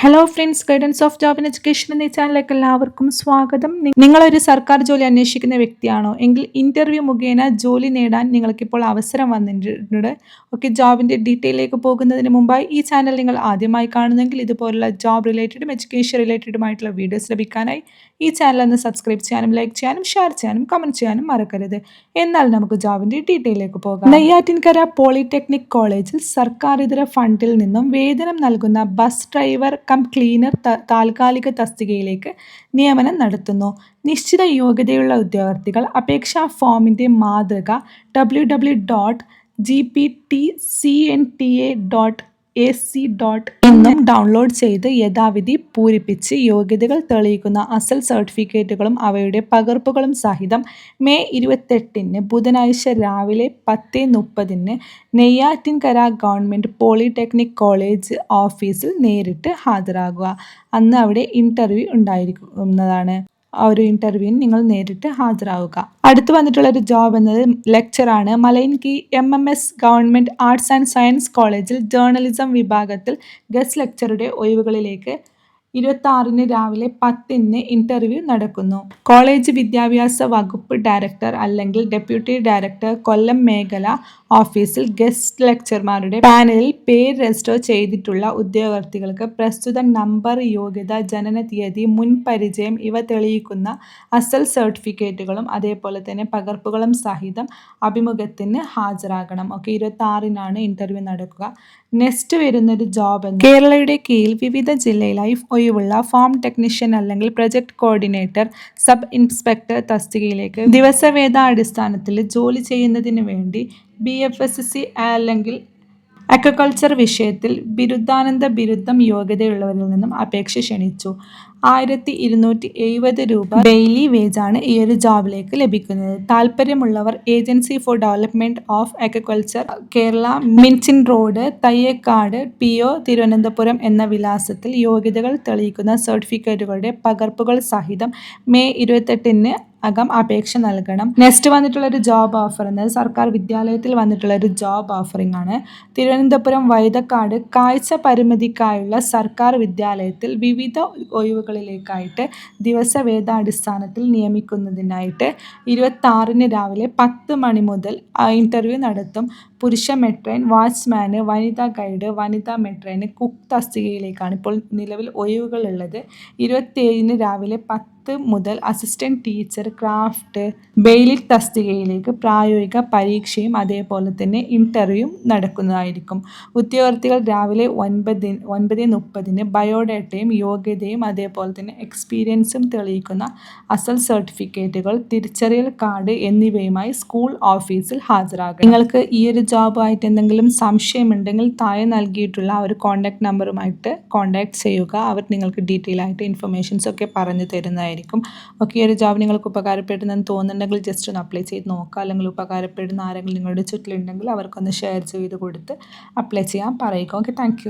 Hello friends guidance of job and education എന്ന ചാനലിലേക്ക് എല്ലാവർക്കും സ്വാഗതം. നിങ്ങളൊരു സർക്കാർ ജോലി അന്വേഷിക്കുന്ന വ്യക്തിയാണോ? എങ്കിൽ ഇന്റർവ്യൂ മുഖേന ജോലി നേടാൻ നിങ്ങൾക്കിപ്പോൾ അവസരം വന്നിട്ടുണ്ട്. ഓക്കെ ജോബിന്റെ ഡീറ്റെയിലേക്ക് പോകുന്നതിന് മുമ്പായി ഈ ചാനൽ നിങ്ങൾ ആദ്യമായി കാണുന്നെങ്കിൽ ഇതുപോലുള്ള ജോബ് റിലേറ്റഡും എഡ്യൂക്കേഷൻ റിലേറ്റഡുമായിട്ടുള്ള വീഡിയോസ് ലഭിക്കാനായി ഈ ചാനൽ ഒന്ന് സബ്സ്ക്രൈബ് ചെയ്യാനും ലൈക്ക് ചെയ്യാനും ഷെയർ ചെയ്യാനും കമന്റ് ചെയ്യാനും മറക്കരുത്. എന്നാൽ നമുക്ക് ജോബിന്റെ ഡീറ്റെയിലേക്ക് പോകാം. നെയ്യാറ്റിൻകര പോളിടെക്നിക് കോളേജിൽ സർക്കാർ ഇതര ഫണ്ടിൽ നിന്നും വേതനം നൽകുന്ന ബസ് ഡ്രൈവർ കം ക്ലീനർ താൽക്കാലിക തസ്തികയിലേക്ക് നിയമനം നടത്തുന്നു. നിശ്ചിത യോഗ്യതയുള്ള ഉദ്യോഗാർത്ഥികൾ അപേക്ഷാ ഫോമിന്റെ മാതൃക W W dot G P T C N T A dot A C dot ഇന്നും ഡൗൺലോഡ് ചെയ്ത് യഥാവിധി പൂരിപ്പിച്ച് യോഗ്യതകൾ തെളിയിക്കുന്ന അസൽ സർട്ടിഫിക്കറ്റുകളും അവയുടെ പകർപ്പുകളും സഹിതം മെയ് ഇരുപത്തെട്ടിന് ബുധനാഴ്ച രാവിലെ പത്ത് മുപ്പതിന് നെയ്യാറ്റിൻകര ഗവൺമെന്റ് പോളിടെക്നിക് കോളേജ് ഓഫീസിൽ നേരിട്ട് ഹാജരാകുക. അന്ന് അവിടെ ഇന്റർവ്യൂ ഉണ്ടായിരിക്കുന്നതാണ്. ആ ഒരു ഇന്റർവ്യൂവിന് നിങ്ങൾ നേരിട്ട് ഹാജരാവുക. അടുത്ത് വന്നിട്ടുള്ള ഒരു ജോബ് എന്നത് ലെക്ചറാണ് മലൈൻകി M M S government arts and science കോളേജിൽ ജേർണലിസം വിഭാഗത്തിൽ ഗസ്റ്റ് ലെക്ചറുടെ ഒഴിവുകളിലേക്ക് ഇരുപത്തി രാവിലെ പത്തിന് ഇന്റർവ്യൂ നടക്കുന്നു. കോളേജ് വിദ്യാഭ്യാസ വകുപ്പ് ഡയറക്ടർ അല്ലെങ്കിൽ ഡെപ്യൂട്ടി ഡയറക്ടർ കൊല്ലം മേഖല ഓഫീസിൽ ഗസ്റ്റ് ലെക്ചർമാരുടെ പാനലിൽ പേര് രജിസ്റ്റർ ചെയ്തിട്ടുള്ള ഉദ്യോഗാർത്ഥികൾക്ക് പ്രസ്തുത നമ്പർ യോഗ്യത ജനന തീയതി മുൻ പരിചയം ഇവ തെളിയിക്കുന്ന അസൽ സർട്ടിഫിക്കറ്റുകളും അതേപോലെ തന്നെ പകർപ്പുകളും സഹിതം അഭിമുഖത്തിന് ഹാജരാകണം. ഓക്കെ ഇരുപത്തി ആറിനാണ് ഇന്റർവ്യൂ നടക്കുക നെക്സ്റ്റ് വരുന്നൊരു ജോബ് കേരളയുടെ കീഴിൽ വിവിധ ജില്ലയിലായി ഒഴിവുള്ള ഫാം ടെക്നീഷ്യൻ അല്ലെങ്കിൽ പ്രൊജക്ട് കോർഡിനേറ്റർ സബ് ഇൻസ്പെക്ടർ തസ്തികയിലേക്ക് ദിവസവേത അടിസ്ഥാനത്തിൽ ജോലി ചെയ്യുന്നതിന് വേണ്ടി ബി എഫ് എസ് സി അല്ലെങ്കിൽ അക്വകൾച്ചർ വിഷയത്തിൽ ബിരുദാനന്ദ ബിരുദം യോഗ്യതയുള്ളവരിൽ നിന്നും അപേക്ഷ ക്ഷണിച്ചു. ആയിരത്തി ഇരുന്നൂറ്റി എഴുപത് രൂപ ഡെയിലി വേജാണ് ഈ ഒരു ജോബിലേക്ക് ലഭിക്കുന്നത്. താല്പര്യമുള്ളവർ agency for development of agriculture Kerala മിൻസിൻ road Thycaud P O Thiruvananthapuram എന്ന വിലാസത്തിൽ യോഗ്യതകൾ തെളിയിക്കുന്ന സർട്ടിഫിക്കറ്റുകളുടെ പകർപ്പുകൾ സഹിതം മെയ് ഇരുപത്തെട്ടിന് അകം അപേക്ഷ നൽകണം. നെക്സ്റ്റ് വന്നിട്ടുള്ള ഒരു ജോബ് ഓഫർ എന്നത് സർക്കാർ വിദ്യാലയത്തിൽ വന്നിട്ടുള്ള ഒരു ജോബ് ഓഫറിംഗ് ആണ്. തിരുവനന്തപുരം വൈതക്കാട് കാഴ്ച പരിമിതിക്കായുള്ള സർക്കാർ വിദ്യാലയത്തിൽ വിവിധ ഒഴിവുകളിലേക്കായിട്ട് ദിവസവേതാടിസ്ഥാനത്തിൽ നിയമിക്കുന്നതിനായിട്ട് ഇരുപത്തി രാവിലെ പത്ത് മണി മുതൽ ഇന്റർവ്യൂ നടത്തും. പുരുഷ മെട്രൈൻ വാച്ച്മാന് വനിതാ ഗൈഡ് വനിതാ മെട്രൈന് കുക്ക് തസ്തികയിലേക്കാണ് ഇപ്പോൾ നിലവിൽ ഒഴിവുകളുള്ളത്. ഇരുപത്തിയേഴിന് രാവിലെ പത്ത് മുതൽ അസിസ്റ്റന്റ് ടീച്ചർ ക്രാഫ്റ്റ് ബെയിലിക് തസ്തികയിലേക്ക് പ്രായോഗിക പരീക്ഷയും അതേപോലെ തന്നെ ഇന്റർവ്യൂവും നടക്കുന്നതായിരിക്കും. ഉദ്യോഗാർത്ഥികൾ രാവിലെ ഒൻപത് ഒൻപത് മുപ്പതിന് ബയോഡേറ്റയും യോഗ്യതയും അതേപോലെ തന്നെ എക്സ്പീരിയൻസും തെളിയിക്കുന്ന അസൽ സർട്ടിഫിക്കറ്റുകൾ തിരിച്ചറിയൽ കാർഡ് എന്നിവയുമായി സ്കൂൾ ഓഫീസിൽ ഹാജരാകും നിങ്ങൾക്ക് ഈ ഒരു ജോബുമായിട്ട് എന്തെങ്കിലും സംശയമുണ്ടെങ്കിൽ താഴെ നൽകിയിട്ടുള്ള ആ ഒരു കോൺടാക്ട് നമ്പറുമായിട്ട് കോൺടാക്ട് ചെയ്യുക. അവർ നിങ്ങൾക്ക് ഡീറ്റെയിൽ ആയിട്ട് ഇൻഫർമേഷൻസ് ഒക്കെ പറഞ്ഞു തരുന്നതായിരിക്കും. ഓക്കെ ഈ ഒരു ജോബ് നിങ്ങൾക്ക് ഉപകാരപ്പെടുന്നെന്ന് തോന്നുന്നുണ്ടെങ്കിൽ ജസ്റ്റ് ഒന്ന് അപ്ലൈ ചെയ്ത് നോക്കുക. അല്ലെങ്കിൽ ഉപകാരപ്പെടുന്ന ആരെങ്കിലും നിങ്ങളുടെ ചുറ്റിലുണ്ടെങ്കിൽ അവർക്കൊന്ന് ഷെയർ ചെയ്ത് കൊടുത്ത് അപ്ലൈ ചെയ്യാൻ പറയുക. Okay thank